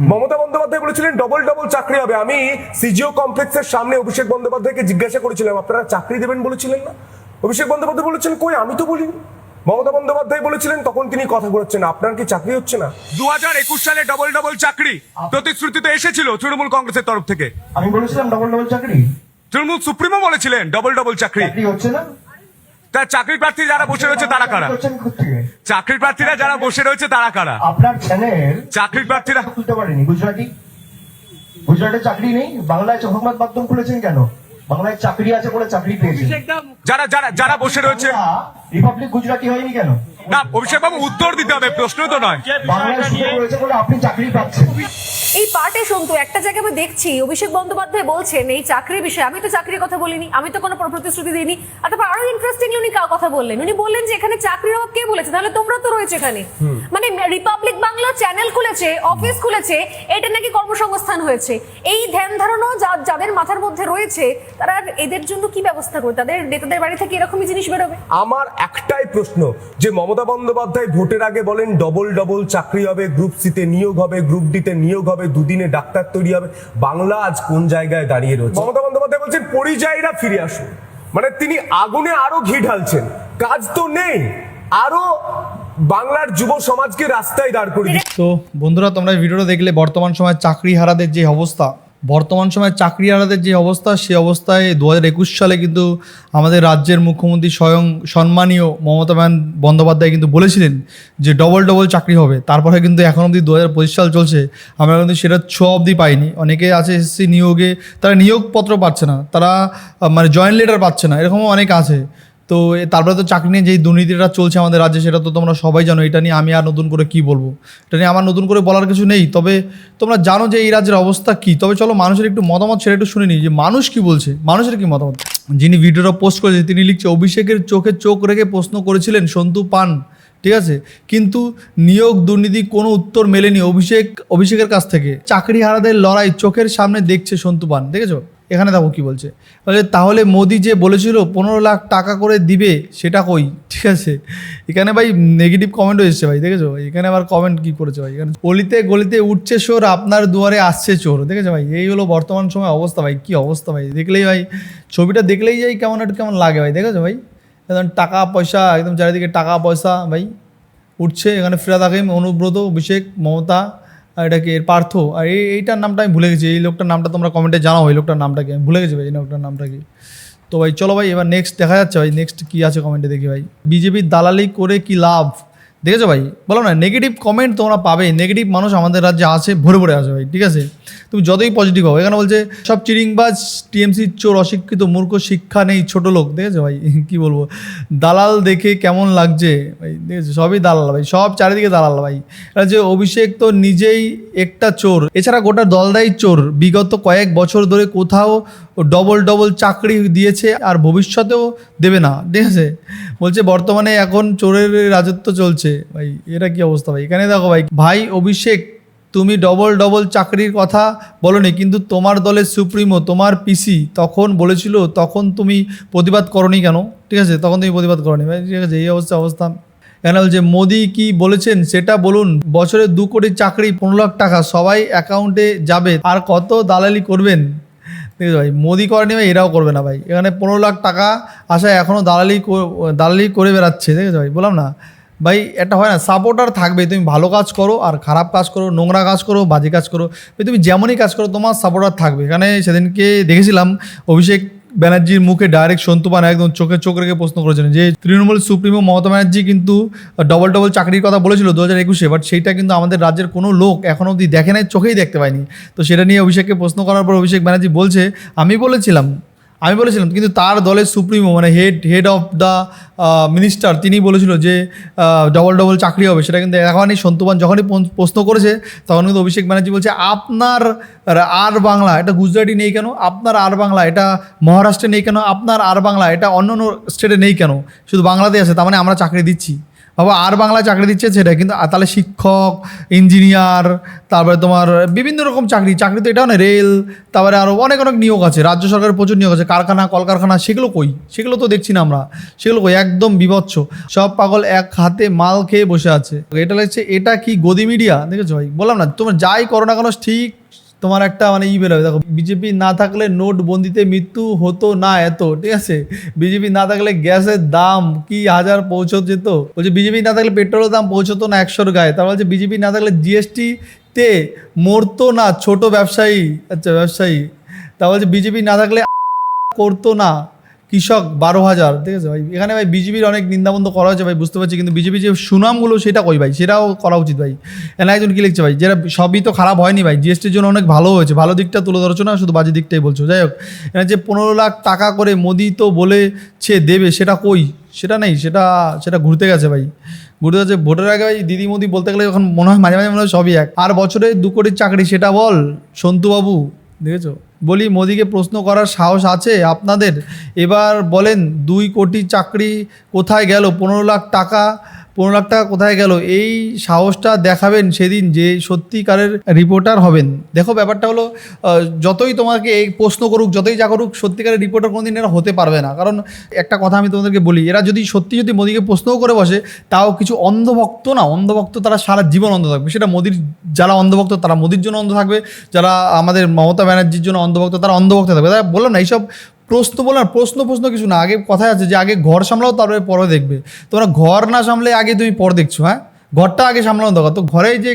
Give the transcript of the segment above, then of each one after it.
মমতা বন্দ্যোপাধ্যায় বলেছিলেন double double চাকরি হবে। আমি সিজিও কমপ্লেক্সের সামনে অভিষেক বন্দ্যোপাধ্যায়কে জিজ্ঞাসা করেছিলাম আপনারা চাকরি দেবেন বলেছিলেন না? অভিষেক বন্দ্যোপাধ্যায় বলেছিলেন কই আমি তো বলিনি। মমতা বন্দ্যোপাধ্যায় বলেছিলেন তখন তিনি কথা বলেছেন আপনার কি চাকরি হচ্ছে না? দু হাজার একুশ সালে ডবল ডবল চাকরি প্রতিশ্রুতিতে এসেছিল তৃণমূল কংগ্রেসের তরফ থেকে। আমি বলেছিলাম ডবল ডবল চাকরি। তৃণমূল সুপ্রিমো বলেছিলেন ডবল ডবল চাকরি। চাকরি হচ্ছে না? তা চাকরি প্রার্থী যারা বসে রয়েছে তারা কারা? চাকরি প্রার্থীরা যারা বসে রয়েছে তারা কারা? আপনার চ্যানেল চাকরি প্রার্থীরা তুলতে পারেনি গুজরাটি। গুজরাটে চাকরি নেই বাংলায় সংবাদ মাধ্যম খুলেছেন কেন? বাংলায় চাকরি আছে বলে চাকরি পেয়েছে যারা যারা যারা বসে রয়েছে রিপাবলিক গুজরাটি হয়নি কেন? না অভিষেক বাবু উত্তর দিতে হবে প্রশ্ন তো নয়। বাংলায় সুযোগ রয়েছে বলে আপনি চাকরি পাচ্ছেন। এই পার্টে সন্তু একটা জায়গায় আমি দেখছি অভিষেক বন্দ্যোপাধ্যায় বলছেন এই চাকরির বিষয়ে আমি তো চাকরির কথা বলিনি আমি তো কোনো প্রতিশ্রুতি দিইনি। আর তারপর আরও ইন্টারেস্টিংলি উনি কা- কথা বললেন। উনি বললেন যে এখানে চাকরির অভাব কে বলেছে? তাহলে তোমরা তো রয়েছে এখানে। মানে রিপাবলিক বাংলা চ্যানেল খুলেছে অফিস খুলেছে এটা নাকি কর্মসংস্থান হয়েছে। এই ধ্যান ধারণা যা- যাদের মাথার মধ্যে রয়েছে তারা এদের জন্য কি ব্যবস্থা করবে? তাদের নেতাদের বাড়ি থেকে এরকমই জিনিস বেরোবে? আমার একটাই প্রশ্ন যে মমতা বন্দ্যোপাধ্যায় ভোটের আগে বলেন, ডবল ডবল চাকরি হবে গ্রুপ সিতে নিয়োগ হবে গ্রুপ ডিতে নিয়োগ হবে, দুদিনে ডাক্তার তৈরি হবে। বাংলা আজ কোন জায়গায় দাঁড়িয়ে রয়েছে? মমতা বন্দ্যোপাধ্যায় বলছেন, পরিযায়ীরা ফিরে আসুন। মানে তিনি আগুনে আরও ঘি ঢালছেন। কাজ তো নেই। আরও বাংলার যুব সমাজকে রাস্তায় দাঁড় করে দিচ্ছে। তো বন্ধুরা, তোমরা ভিডিওটা দেখলে বর্তমান সময় চাকরি হারাদের যে অবস্থা বর্তমান সময়ে চাকরি হারাদের যে অবস্থা সেই অবস্থায় দু হাজার একুশ সালে কিন্তু আমাদের রাজ্যের মুখ্যমন্ত্রী স্বয়ং সম্মানীয় মমতা বন্দ্যোপাধ্যায় কিন্তু বলেছিলেন যে ডবল ডবল চাকরি হবে। তারপরে কিন্তু এখন অবধি দু হাজার পঁচিশ সাল চলছে। আমরা কিন্তু সেটা ছ অবধি পাইনি। অনেকে আছে এসএসসি নিয়োগে, তারা নিয়োগপত্র পাচ্ছে না। তারা মানে জয়েন্ট লেটার পাচ্ছে না। এরকমও অনেক আছে। তো তারপরে তো চাকরি নিয়ে যেই দুর্নীতিটা চলছে আমাদের রাজ্যে, সেটা তো তোমরা সবাই জানো, এটা নিয়ে আমি আর নতুন করে কি বলব? এটা নিয়ে আমার নতুন করে বলার কিছু নেই, তবে তোমরা জানো যে এই রাজ্যের অবস্থা কি? তবে চলো মানুষের একটু মতামত সেটা একটু শুনে নিই, যে মানুষ কি বলছে? মানুষের কি মতামত? যিনি ভিডিওটা পোস্ট করেছে, তিনি লিখছে, অভিষেকের চোখে চোখ রেখে প্রশ্ন করেছিলেন সন্তু পান। ঠিক আছে? কিন্তু নিয়োগ দুর্নীতি কোনো উত্তর মেলেনি অভিষেক, অভিষেকের কাছ থেকে। চাকরি হারাদের লড়াই চোখের সামনে দেখছে সন্তু পান, দেখেছ? এখানে দেখো কি বলছে। বলে, তাহলে মোদি যে বলেছিল পনেরো লাখ টাকা করে দিবে, সেটা কই? ঠিক আছে। এখানে ভাই নেগেটিভ কমেন্টও এসছে ভাই, দেখেছ? ভাই এখানে আবার কমেন্ট কি করেছে ভাই? এখানে, অলিতে গলিতে উঠছে চোর, আপনার দুয়ারে আসছে চোর। দেখেছ ভাই? এই হলো বর্তমান সময় অবস্থা ভাই, কি অবস্থা ভাই? দেখলেই ভাই, ছবিটা দেখলেই যাই কেমন একটু কেমন লাগে ভাই, দেখেছ ভাই? একদম টাকা পয়সা, একদম চারিদিকে টাকা পয়সা ভাই, উঠছে। এখানে ফিরাদ হাকিম, অনুব্রত, অভিষেক, মমতা আর এটা কি এর পার্থ। আর এই, এইটার নামটা আমি ভুলে গেছি, এই লোকটার নামটা তোমরা কমেন্টে জানাও, এই লোকটার নামটা কি? আমি ভুলে গেছি ভাই, এই লোকটার নামটা কি? তো ভাই, চলো ভাই, এবার নেক্সট দেখা যাচ্ছে ভাই নেক্সট কী আছে কমেন্টে দেখি ভাই। বিজেপির দালালি করে কি লাভ? দেখেছ ভাই? বলো না নেগেটিভ কমেন্ট তোমরা পাবে নেগেটিভ মানুষ আমাদের রাজ্যে আছে ভরে ভরে আছে ভাই, ঠিক আছে? তুমি যতই পজিটিভ হবে এখানে বলছে, সব চিরিংবাজ টিএমসি চোর, অশিক্ষিত, মূর্খ, শিক্ষা নেই, ছোট লোক, দেখেছ ভাই? কি বলব? দালাল দেখে কেমন লাগছে ভাই, দেখেছ? সবই দালাল ভাই, সব চারিদিকে দালাল ভাই। যে অভিষেক তো নিজেই একটা চোর। এছাড়া গোটা দলদাই চোর। বিগত কয়েক বছর ধরে কোথাও ডবল ডবল চাকরি দিয়েছে আর ভবিষ্যতেও দেবে না, ঠিক আছে? বলছে, বর্তমানে এখন চোরের রাজত্ব চলছে। ভাই, এটা কি অবস্থা ভাই? এখানে দেখো ভাই ভাই অভিষেক, তুমি ডবল ডবল চাকরির কথা বলনি, কিন্তু তোমার দলের সুপ্রিমো, তোমার পিসি তখন বলেছিল, তখন তুমি প্রতিবাদ করনি কেন? ঠিক আছে, তখন তুমি প্রতিবাদ করনি ভাই, ঠিক আছে, এই অবস্থা অবস্থা। এখানে যে মোদি কি বলেছেন, সেটা বলুন। বছরে দু কোটি চাকরি, পনেরো লাখ টাকা, সবাই অ্যাকাউন্টে যাবে। আর কত দালালি করবেন? ঠিক আছে ভাই, মোদি করেনি ভাই, এরাও করবে না ভাই। এখানে পনেরো লাখ টাকা আশায় এখনও দালালি দালালি করে বেড়াচ্ছে, ঠিক আছে ভাই, বললাম না? ভাই, এটা হয় না সাপোর্টার থাকবে, তুমি ভালো কাজ করো আর খারাপ কাজ করো, নোংরা কাজ করো, বাজে কাজ করো তুমি যেমনই কাজ করো, তোমার সাপোর্টার থাকবে। এখানে সেদিনকে দেখেছিলাম, অভিষেক ব্যানার্জির মুখে ডাইরেক্ট সন্তুপান একদম চোখে চোখ রেখে প্রশ্ন করেছেন যে, তৃণমূল সুপ্রিমো মমতা ব্যানার্জি কিন্তু ডবল ডবল চাকরির কথা বলেছিল দু হাজার একুশে বাট সেইটা কিন্তু আমাদের রাজ্যের কোনো লোক এখনও অবধি দেখে নাই, চোখেই দেখতে পায়নি। তো সেটা নিয়ে অভিষেককে প্রশ্ন করার পর অভিষেক ব্যানার্জি বলছে, আমি বলেছিলাম আমি বলেছিলাম, কিন্তু তার দলের সুপ্রিমো মানে head head of the minister তিনি বলেছিল যে ডবল ডবল চাকরি হবে। সেটা কিন্তু এখনই সন্তুবান যখনই প্রশ্ন করেছে, তখন কিন্তু অভিষেক ব্যানার্জি বলছে, আপনার আর বাংলা, এটা গুজরাটি নেই কেন? আপনার আর বাংলা, এটা মহারাষ্ট্রে নেই কেন? আপনার আর বাংলা, এটা অন্য অন্য স্টেটে নেই কেন? শুধু বাংলাতে আছে, তার মানে আমরা চাকরি দিচ্ছি। বাবা আর বাংলা চাকরি দিচ্ছে সেটা, কিন্তু তাহলে শিক্ষক, ইঞ্জিনিয়ার, তারপরে তোমার বিভিন্ন রকম চাকরি চাকরি তো এটাও না রেল, তারপরে আরও অনেক অনেক নিয়োগ আছে, রাজ্য সরকারের প্রচুর নিয়োগ আছে, কারখানা, কলকারখানা, সেগুলো কই? সেগুলো তো দেখছি না আমরা, সেগুলো কই? একদম বিভৎস, সব পাগল এক হাতে মাল খেয়ে বসে আছে। এটা লাগছে এটা কি গদি মিডিয়া দেখেছ ভাই? বললাম না, তোমার যাই করো না কেন, ঠিক তোমার একটা মানে ই বেরোবে। দেখো বিজেপি না থাকলে নোট বন্দিতে মৃত্যু হতো না এত, ঠিক আছে? বিজেপি না থাকলে গ্যাসের দাম কি হাজার পৌঁছত? যেত বলছে বিজেপি না থাকলে পেট্রোলের দাম পৌঁছতো না একশোর গায়ে। তারপর বলছে বিজেপি না থাকলে জিএসটি তে মরতো না, ছোট ব্যবসায়ী আচ্ছা ব্যবসায়ী। তা বলছে বিজেপি না থাকলে করতো না। কৃষক বারো হাজার, ঠিক আছে ভাই? এখানে ভাই বিজেপির অনেক নিন্দাবন্ধ করা হয়েছে ভাই, বুঝতে পারছি, কিন্তু বিজেপি যে সুনামগুলো সেটা কই ভাই? সেটাও করা উচিত ভাই। এনা একজন কি লিখছে ভাই? যেটা সবই তো খারাপ হয়নি ভাই, জিএসটির জন্য অনেক ভালো হয়েছে, ভালো দিকটা তুলে ধরছো না? শুধু বাজে দিকটাই বলছো। যাই হোক এখানে যে পনেরো লাখ টাকা করে মোদি তো বলেছে দেবে, সেটা কই? সেটা নেই, সেটা সেটা ঘুরতে গেছে ভাই। ঘুরতে গেছে, ভোটের আগে ভাই দিদি মোদি বলতে গেলে এখন মনে হয় মাঝে মাঝে মনে হয় সবই এক। আর বছরে দু কোটির চাকরি, সেটা বল সন্তুবাবু দেখেছ? বলি, মোদিকে প্রশ্ন করার সাহস আছে? আপনাদের? এবার বলেন, দুই কোটি চাকরি কোথায় গেল? পনেরো লাখ টাকা পনেরো লাখ টাকা কোথায় গেল? এই সাহসটা দেখাবেন সেদিন যে সত্যিকারের রিপোর্টার হবেন। দেখো ব্যাপারটা হলো যতই তোমাকে এই প্রশ্ন করুক, যতই যা করুক, সত্যিকারের রিপোর্টার কোনোদিন এরা হতে পারবে না। কারণ একটা কথা আমি তোমাদেরকে বলি, এরা যদি সত্যি যদি মোদিকে প্রশ্নও করে বসে, তাও কিছু অন্ধভক্ত না, অন্ধভক্ত তারা সারা জীবন অন্ধ থাকবে। সেটা মোদির, যারা অন্ধভক্ত তারা মোদির জন্য অন্ধ থাকবে, যারা আমাদের মমতা ব্যানার্জির জন্য অন্ধভক্ত তারা অন্ধভক্ত থাকবে। তারা বললাম না, এইসব প্রশ্ন বললাম না, প্রশ্ন প্রশ্ন কিছু না। আগে কথা আছে যে আগে ঘর সামলাও তারপরে পরে দেখবে। তোমরা ঘর না সামলে আগে তুমি পর দেখছ হ্যাঁ? ঘরটা আগে সামলানো দরকার। তো ঘরে যে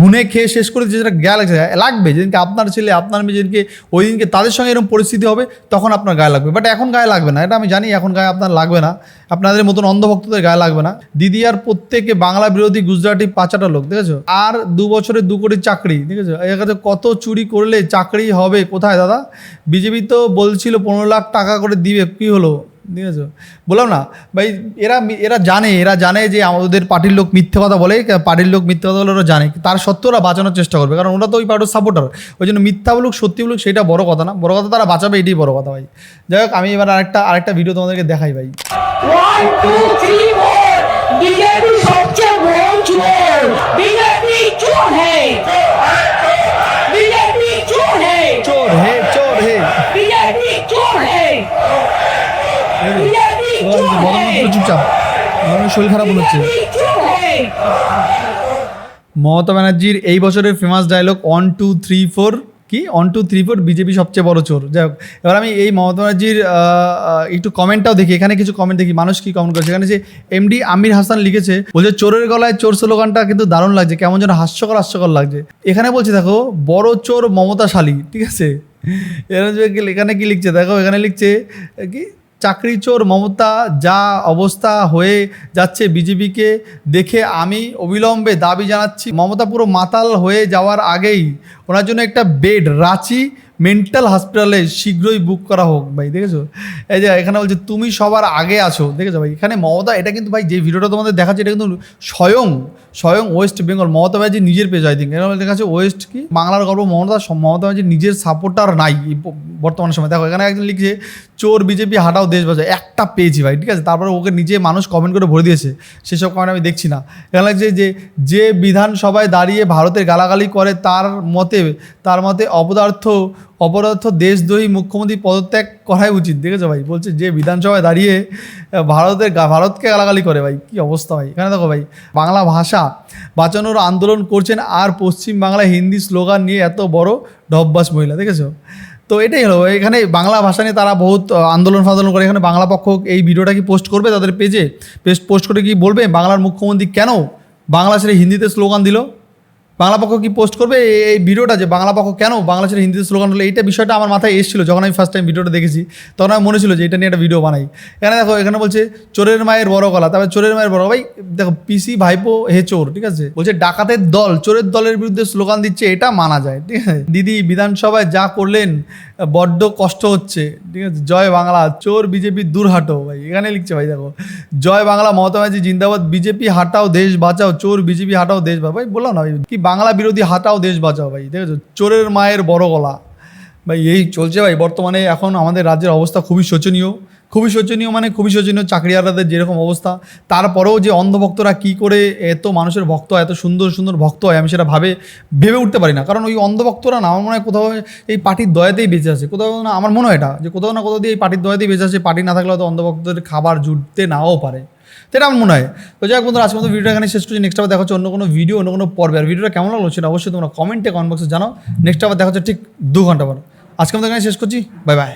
গুনে খেয়ে শেষ করে সেটা গায়ে লাগছে, লাগবে, যেদিনকে আপনার ছেলে, আপনার মেয়ে যেদিনকে, ওই দিনকে তাদের সঙ্গে এরকম পরিস্থিতি হবে, তখন আপনার গায়ে লাগবে। বাট এখন গায়ে লাগবে না, এটা আমি জানি, এখন গায়ে আপনার লাগবে না। আপনাদের মতন অন্ধভক্তদের গায়ে লাগবে না। দিদি আর প্রত্যেকে বাংলা বিরোধী গুজরাটি পাঁচাটা লোক, দেখেছ? আর দু বছরে দু কোটি চাকরি, দেখেছ? এর কাছে কত চুরি করলে চাকরি হবে কোথায় দাদা? বিজেপি তো বলছিল পনেরো লাখ টাকা করে দিবে, কি হলো? ঠিক আছে? বললাম না, ভাই, এরা এরা জানে এরা জানে যে আমাদের পার্টির লোক মিথ্যে কথা বলে পার্টির লোক মিথ্যে কথা বলে ওরা জানে। তার সত্ত্বেও ওরা বাঁচানোর চেষ্টা করবে, কারণ ওরা তো ওই পার্টির সাপোর্টার ওই জন্য মিথ্যা বলুক, সত্যি বলুক, সেটা বড় কথা না। বড় কথা তারা বাঁচাবে, এটাই বড় কথা ভাই। যাই হোক, আমি এবার আরেকটা আরেকটা ভিডিও তোমাদেরকে দেখাই ভাই। সবচেয়ে বড় বিজেপি চোর হে বিজেপি চোর হে চোর হে চোর হে বিজেপি চোর হে বিজেপি চোর বদন হে চুপচাপ। শরীর খারাপ হচ্ছে। মমতা ব্যানার্জির এই বছরের famous dialogue one two three four কি? One two three four BJP সবচেয়ে বড় চোর। যাই হোক এবার আমি এই মমতা ব্যানার্জির একটু কমেন্টটাও দেখি এখানে কিছু কমেন্ট দেখি মানুষ কি কমেন্ট করেছে? এখানে যে এমডি আমির হাসান লিখেছে বলছে চোরের গলায় চোর স্লোগানটা কিন্তু দারুণ লাগছে কেমন যেন হাস্যকর হাস্যকর লাগছে। এখানে বলছে দেখো বড় চোর মমতাশালী ঠিক আছে? এখানে কি লিখছে? দেখো এখানে লিখছে কি? চাকরি চোর মমতা, যা অবস্থা হয়ে যাচ্ছে বিজেপিকে দেখে আমি অবিলম্বে দাবি জানাচ্ছি। মমতা পুরো মাতাল হয়ে যাওয়ার আগেই ওনার জন্য একটা বেড, রাঁচি মেন্টাল হসপিটালে শীঘ্রই বুক করা হোক ভাই, দেখেছ? এই যে এখানে বলছে, তুমি সবার আগে আছো। দেখেছ ভাই? এখানে মমতা, এটা কিন্তু ভাই, যে ভিডিওটা তোমাদের দেখাচ্ছে, এটা কিন্তু স্বয়ং স্বয়ং ওয়েস্ট বেঙ্গল মমতা ব্যানার্জি নিজের পেজ আই থিঙ্ক এখানে লেখা ওয়েস্ট কি? বাংলার গর্ব মমতা মমতা ব্যানার্জি নিজের সাপোর্টার নাই বর্তমান সময়। দেখো, এখানে একজন লিখছে, চোর, বিজেপি, হাটাও দেশ বাঁচাও একটা পেয়েছি ভাই, ঠিক আছে? তারপরে ওকে নিজে মানুষ কমেন্ট করে ভরে দিয়েছে। সেসব কমেন্ট আমি দেখছি না। এখানে লাগছে যে যে বিধানসভায় দাঁড়িয়ে ভারতের গালাগালি করে, তার মতে তার মতে অপদার্থ অপদার্থ দেশদ্রোহী মুখ্যমন্ত্রী পদত্যাগ করাই উচিত। দেখেছ ভাই? বলছে, যে বিধানসভায় দাঁড়িয়ে ভারতের ভারতকে গালাগালি করে ভাই, কি অবস্থা ভাই? এখানে দেখো ভাই, বাংলা ভাষা বাঁচানোর আন্দোলন করছেন আর পশ্চিম বাংলা হিন্দি স্লোগান নিয়ে এত বড় ডব্বাস মহিলা, দেখেছ? তো এটাই হলো, এখানে বাংলা ভাষা নিয়ে তারা বহুত আন্দোলন ফান্দোলন করে। এখানে বাংলা পক্ষ এই ভিডিওটা কি পোস্ট করবে? তাদের পেজে পেজ পোস্ট করে কি বলবে? বাংলার মুখ্যমন্ত্রী কেন বাংলা ছেড়ে হিন্দিতে স্লোগান দিল? বাংলা পক্ষ কি পোস্ট করবে? এই- ভিডিওটা যে বাংলা পক্ষ কেন বাংলা ছেড়ে হিন্দিতে স্লোগান হলো এইটা বিষয়টা আমার মাথায় এসেছিল যখন আমি ফার্স্ট টাইম ভিডিওটা দেখেছি। তখন আমার মনে ছিল যে এটা নিয়ে একটা ভিডিও বানাই। এখানে দেখো, এখানে বলছে, চোরের মায়ের বড় গলা। তারপরে চোরের মায়ের বড় ভাই, দেখো পিসি ভাইপো, হে চোর, ঠিক আছে? বলছে, ডাকাতের দল। চোরের দলের বিরুদ্ধে স্লোগান দিচ্ছে, এটা মানা যায়, ঠিক আছে? দিদি, বিধানসভায় যা করলেন, বড্ড কষ্ট হচ্ছে। ঠিক আছে? জয় বাংলা, চোর বিজেপি দূর হাটো ভাই, এখানে লিখছে, ভাই, দেখো, জয় বাংলা, মমতা ব্যানার্জি জিন্দাবাদ, বিজেপি হাটাও দেশ বাঁচাও, চোর বিজেপি হাটাও দেশ ভাই, বললাম না কি বাংলা বিরোধী হাটাও দেশ বাঁচাও ভাই, দেখেছ? চোরের মায়ের বড় গলা। ভাই, এই চলছে ভাই, বর্তমানে এখন আমাদের রাজ্যের অবস্থা খুবই শোচনীয়। খুবই শোচনীয় মানে খুবই শোচনীয় চাকরিয়ালাদের যেরকম অবস্থা। তারপরেও যে অন্ধভক্তরা কী করে এত মানুষের ভক্ত হয়, এত সুন্দর সুন্দর ভক্ত হয়, আমি সেটা ভাবে, ভেবে উঠতে পারি না। কারণ ওই অন্ধভক্তরা না, আমার মনে হয় কোথাও এই পার্টির দয়াতেই বেঁচে আছে। কোথাও না, আমার মনে হয় এটা, যে কোথাও না কোথাও দিয়ে এই পার্টির দয়াতেই বেঁচে আছে। পার্টি না থাকলে হয়তো অন্ধভক্তদের খাবার জুটতে নাও পারে। এটা আমার মনে হয়। তো যাই হোক বন্ধুরা আজকে মতো ভিডিওটা এখানে শেষ করছি। নেক্সট আবার দেখা অন্য কোনো ভিডিও অন্য কোনো পর্বে। আর ভিডিওটা কেমন লাগল সেটা অবশ্যই তোমরা কমেন্টে কমেন্ট বক্সে জানাও। নেক্সট আবার দেখা ঠিক দু ঘণ্টা পর। আজকে মতো এখানে শেষ করছি। Bye bye